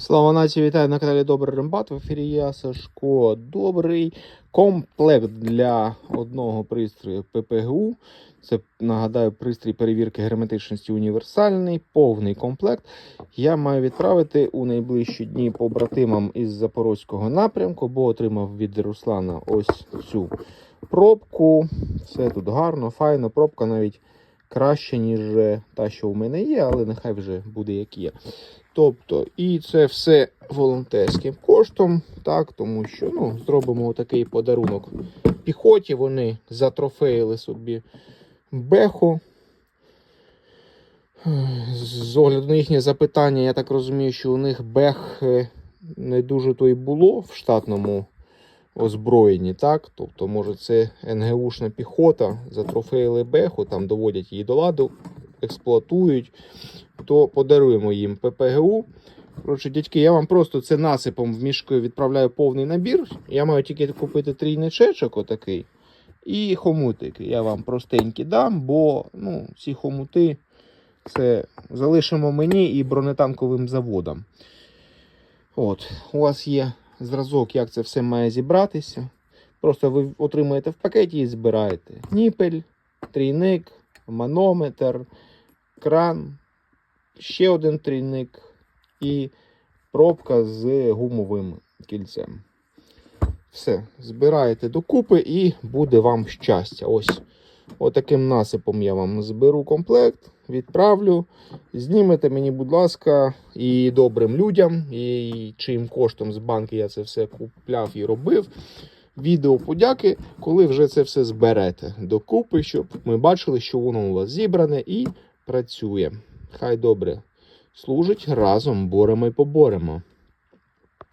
Слава нації, вітаю на каналі Добрий Рембат. В ефірі я Сашко. Добрий комплект для одного пристрою ППГУ. Це нагадаю пристрій перевірки герметичності універсальний, повний комплект. Я маю відправити у найближчі дні побратимам із запорозького напрямку, бо отримав від Руслана ось цю пробку. Все тут гарно, файно. Пробка навіть краще, ніж та, що у мене є, але нехай вже буде як є. Тобто, і це все волонтерським коштом, так, тому що ну, зробимо такий подарунок піхоті. Вони затрофеїли собі беху. З огляду на їхнє запитання, я так розумію, що у них бех е, не дуже то й було в штатному озброєнні, так? Тобто, може, це НГУшна піхота, затрофеїли беху, там доводять її до ладу, експлуатують то подаруємо їм ППГУ. Коротше, дядьки, я вам просто це насипом в мішки відправляю повний набір. Я маю тільки купити трійничечок отакий і хомутики. Я вам простенькі дам, бо ну, ці хомути це залишимо мені і бронетанковим заводам. От, у вас є зразок, як це все має зібратися. Просто ви отримаєте в пакеті і збираєте. Ніпель, трійник, манометр, кран, ще один трійник і пробка з гумовим кільцем. Все, збираєте докупи і буде вам щастя. Ось отаким насипом я вам зберу комплект, відправлю. Знімете мені, будь ласка, і добрим людям, і чиїм коштом з банки я це все купляв і робив. Відео подяки, коли вже це все зберете докупи, щоб ми бачили, що воно у вас зібране і працює. Хай добре служить разом, боремо й поборемо.